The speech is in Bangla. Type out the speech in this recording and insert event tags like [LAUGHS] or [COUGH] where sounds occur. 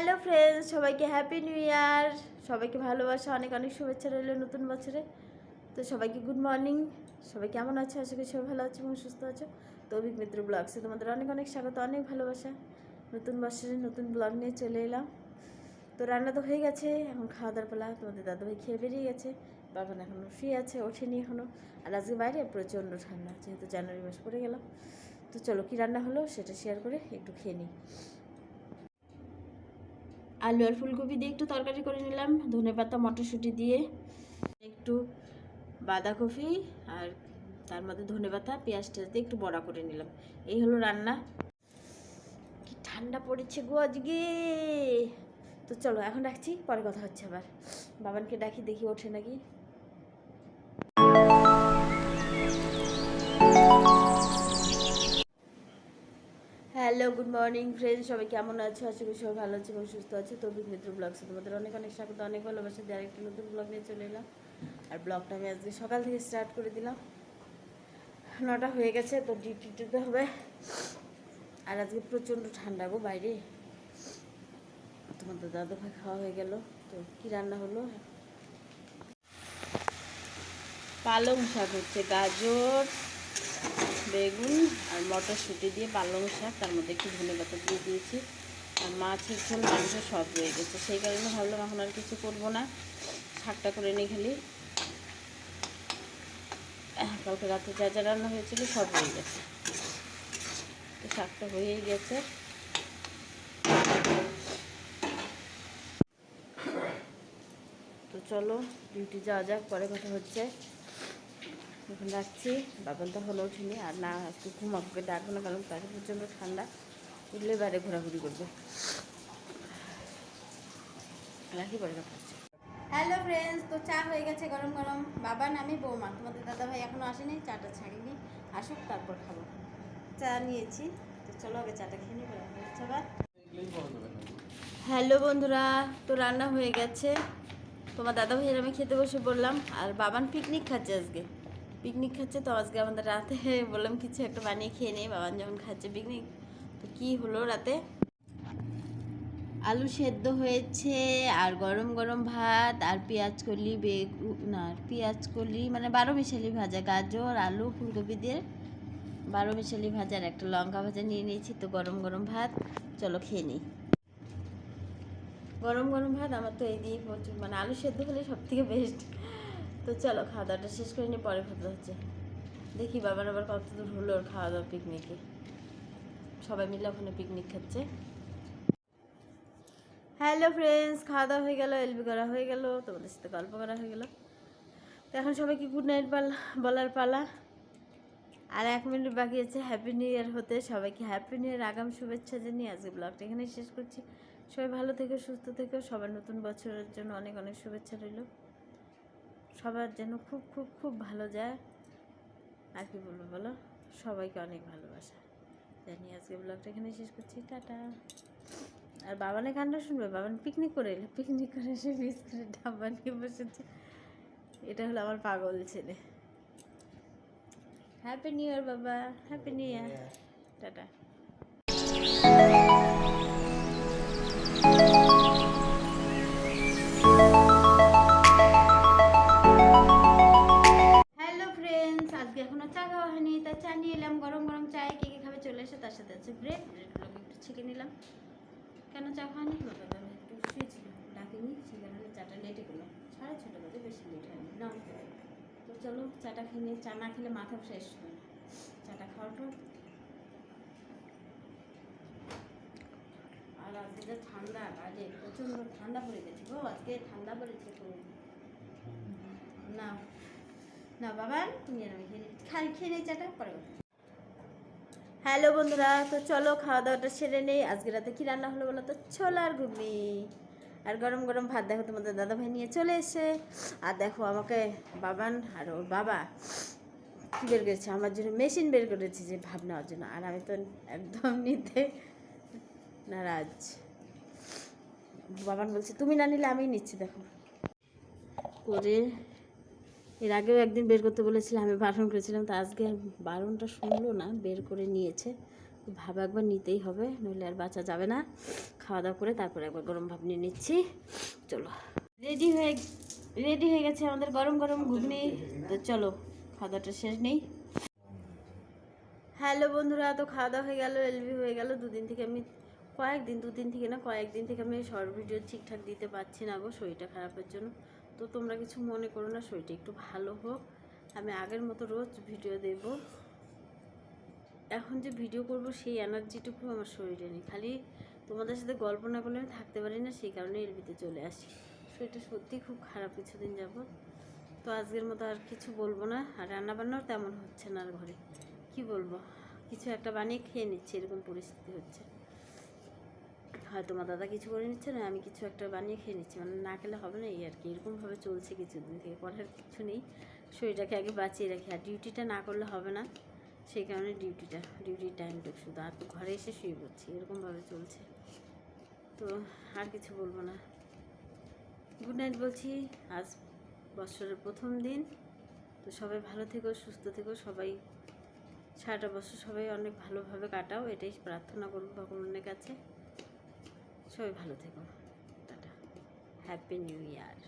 হ্যালো ফ্রেন্ডস, সবাইকে হ্যাপি নিউ ইয়ার। সবাইকে ভালোবাসা, অনেক অনেক শুভেচ্ছা রইল নতুন বছরে। তো সবাইকে গুড মর্নিং। সবাই কেমন আছো? আশা করি সবাই ভালো আছো এবং সুস্থ আছো। তো অভিক মিত্র ব্লগসে তোমাদের অনেক অনেক স্বাগত, অনেক ভালোবাসা। নতুন বছরে নতুন ব্লগ নিয়ে চলে এলাম। তো রান্না তো হয়ে গেছে, এখন খাওয়া দাওয়ার পালা। তোমাদের দাদাভাই খেয়ে বেরিয়ে গেছে। বাবান এখনও ফ্রি আছে, ওঠেনি এখনও আর আজকে বাইরে প্রচণ্ড ঠান্ডা, যেহেতু জানুয়ারি মাস পড়ে গেলাম তো চলো কী রান্না হলো সেটা শেয়ার করে একটু খেয়ে নিই। আলু আর ফুলকপি দিয়ে একটু তরকারি করে নিলাম। ধনে পাতা, মটরশুঁটি দিয়ে একটু বাঁধাকপি আর তার মধ্যে ধনে পাতা পেঁয়াজ টেয়াজ দিয়ে একটু বড়া করে নিলাম। এই হলো রান্না। কি ঠান্ডা পড়েছে গো আজকে। তো চলো, এখন রাখছি, পরে কথা হচ্ছে আবার। বাবানকে ডাকি, দেখি ওঠে নাকি। হ্যালো, গুড মর্নিং ফ্রেন্ড সবাই কেমন আছো? আশা করি সবাই ভালো আছে এবং সুস্থ আছে। তো মিত্র ব্লগসে তোমাদের অনেক অনেক স্বাগত, অনেক ভালোবাসা। দিয়ে আরেকটি নতুন ব্লগ নিয়ে চলে এলাম। আর ব্লগটা আমি আজকে সকাল থেকে স্টার্ট করে দিলাম। নটা হয়ে গেছে, তো ডিউটিতে হবে। আর আজকে প্রচণ্ড ঠান্ডা গো বাইরে। তোমাদের দাদু ভাই খাওয়া হয়ে গেল, তো কি রান্না হলো? পালং শাক হচ্ছে গাজর বেগুন আর মটরশুঁটি দিয়ে পালং শাক, তার মধ্যে একটু ধনে পাতা দিয়ে দিয়েছি। আর মাছের ঝোল, মাংস সব রয়ে গেছে। সেই কারণে ভাবলাম এখন আর কিছু করব না। শাকটা করে নিয়ে খালি। কালকে রাতে যা যা রান্না হয়েছিল সব হয়ে গেছে। তো শাকটা হয়েই গেছে। তো চলো ডিউটি যাওয়া যাক, পরে কথা হচ্ছে। এখন রাখছি। বাবান তখন ওঠেনি আর না একটু ঘুমাবুকে ডাকবো না কারণ তাকে প্রচণ্ড ঠান্ডা। উঠলে বাইরে ঘোরাঘুরি করবে। রাখি পরে কথা হ্যালো ফ্রেন্ডস তো চা হয়ে গেছে গরম গরম। বাবান আমি বৌমা। তোমাদের দাদা ভাই এখনও আসেনি চাটা ছাড়িনি। আসুক তারপর খাব। চা নিয়েছি। তো চলো আগে চাটা খেয়ে হচ্ছে আবার। হ্যালো বন্ধুরা তো রান্না হয়ে গেছে। তোমার দাদা ভাইয়ের আমি খেতে বসে বললাম আর বাবান পিকনিক খাচ্ছে আজকে। পিকনিক খাচ্ছে তো আজকে আমাদের রাতে [LAUGHS] বললাম কিছু একটা বানিয়ে খেয়ে নেই বাবান যখন খাচ্ছে পিকনিক তো কী হলো রাতে? আলু সেদ্ধ হয়েছে আর গরম গরম ভাত আর পেঁয়াজ কলি বেগুন না পেঁয়াজ কলি মানে বারো মিশালি ভাজা গাজর আলু ফুলকপি দিয়ে বারো মিশালি ভাজা আর একটা লঙ্কা ভাজা নিয়ে নিয়েছি তো গরম গরম ভাত চলো খেয়ে নিই। গরম গরম ভাত আমার তো এই দিয়ে প্রচুর মানে আলু সেদ্ধ হলে সব থেকে বেস্ট তো চলো খাওয়া দাওয়াটা শেষ করে নিয়ে পরে কথা হচ্ছে। দেখি বাবার আবার কত দূর হলো ওর খাওয়া দাওয়া পিকনিকে সবাই মিলে ওখানে পিকনিক খাচ্ছে। হ্যালো ফ্রেন্ডস খাওয়া দাওয়া হয়ে গেল এলবি করা হয়ে গেল, তোমাদের সাথে গল্প করা হয়ে গেল। তো এখন সবাইকে গুড নাইট বলার পালা। আর এক মিনিট বাকি আছে হ্যাপি নিউ ইয়ার হতে। সবাইকে হ্যাপি নিউ ইয়ার আগাম শুভেচ্ছা জানিয়ে আজকে ব্লগটা এখানেই শেষ করছি। সবাই ভালো থেকো, সুস্থ থেকো। সবার নতুন বছরের জন্য অনেক অনেক শুভেচ্ছা রইল। সবার যেন খুব খুব খুব ভালো যায়। আর কি বলব বলো? সবাইকে অনেক ভালোবাসা। জানি আজকে ব্লগটা এখানে শেষ করছি। টাটা। আর বাবানে গানটা শুনবে? বাবান পিকনিক করে এলো। পিকনিক করে এসে বিস্কুটের ডাব্বা নিয়ে বসেছে। এটা হলো আমার পাগল ছেলে। হ্যাপি নিউ ইয়ার বাবা। Happy new year tata. নিয়ে এলাম, গরম গরম চায় কে কে খাবে চলে এসে, তার সাথে আছে ব্রেড ব্রেডগুলোকে একটু ছেঁকে নিলাম। কেন চা খাওয়ানি বাবা আমি একটু শুয়েছিলাম ডাকিনি সেই কারণে চাটা লেটে করলাম। সাড়ে ছটা বাজে, বেশি লেট হয়নি না তো চলো, চাটা খেয়ে নিয়ে, চা না খেলে মাথা ফ্রেশ হয় না। চাটা খাওয়ার পর। আর আজকে যে ঠান্ডা বাইরে প্রচণ্ড ঠান্ডা পড়ে গেছে গো, আজকে ঠান্ডা পড়েছে খুব। না না বাবা, তুমি আর খেয়ে খেয়ে চাটা, পরে হ্যালো বন্ধুরা, তো চলো খাওয়া দাওয়াটা সেরে নেই। আজকে রাতে কী রান্না হলো বলো তো? ছোলার ঘুগনি। আর গরম গরম ভাত দেখো তোমাদের দাদা ভাই নিয়ে চলে এসে আর দেখো আমাকে বাবান আর ওর বাবা কী বের করেছে। আমার জন্য মেশিন বের করেছে যে ভাব নেওয়ার জন্য। আর আমি তো একদম নিতে নারাজ। বাবান বলছে, তুমি না নিলে আমি নিচ্ছি, দেখো। করে এর আগেও একদিন বের করতে বলেছিলাম, আমি বারণ করেছিলাম, তো আজকে বারণটা শুনলো না, বের করে নিয়েছে। ভাব একবার নিতেই হবে, নইলে আর বাঁচা যাবে না। খাওয়া দাওয়া করে তারপরে একবার গরম ভাব নিয়ে নিচ্ছি। চলো। রেডি হয়ে রেডি হয়ে গেছে আমাদের গরম গরম ঘুগনি। তো চলো, খাওয়া দাওয়াটা শেষ নেই। হ্যালো বন্ধুরা, তো খাওয়া দাওয়া হয়ে গেল এলবি হয়ে গেল। দুদিন থেকে আমি, কয়েকদিন, দুদিন থেকে না, কয়েকদিন থেকে আমি শর্ট ভিডিও ঠিকঠাক দিতে পারছি না গো, শরীরটা খারাপের জন্য। তো তোমরা কিছু মনে করো না, শরীরটা একটু ভালো হোক। আমি আগের মতো রোজ ভিডিও দেব। এখন যে ভিডিও করব, সেই এনার্জিটুকু আমার শরীরে নেই। খালি তোমাদের সাথে গল্প না করলে আমি থাকতে পারি না, সেই কারণে এলবিতে চলে আসি। শরীরটা সত্যি খুব খারাপ কিছুদিন যাব তো আজকের মতো আর কিছু বলব না। আর রান্নাবান্নাও তেমন হচ্ছে না আর ঘরে। কি বলব? কিছু একটা বানিয়ে খেয়ে নিচ্ছে, এরকম পরিস্থিতি হচ্ছে। হয়তো মা দাদা কিছু করে নিচ্ছে না, আমি কিছু একটা বানিয়ে খেয়ে নিচ্ছি। মানে না খেলে হবে না এই আর কি, এরকমভাবে চলছে কিছুদিন থেকে করার কিছু নেই। শরীরটাকে আগে বাঁচিয়ে রাখি, আর ডিউটিটা না করলে হবে না, সেই কারণে ডিউটিটা ডিউটির টাইমটা শুধু। আর তো ঘরে এসে শুয়ে পড়ছি, এরকমভাবে চলছে। তো আর কিছু বলব না। গুড নাইট বলছি, আজ বছরের প্রথম দিন। তো সবাই ভালো থেকো, সুস্থ থেকো, সবাই সারাটা বছর সবাই অনেক ভালোভাবে কাটাও, এটাই প্রার্থনা করব ভগবানের কাছে। সবাই ভালো থেকো। টাটা। হ্যাপি নিউ ইয়ার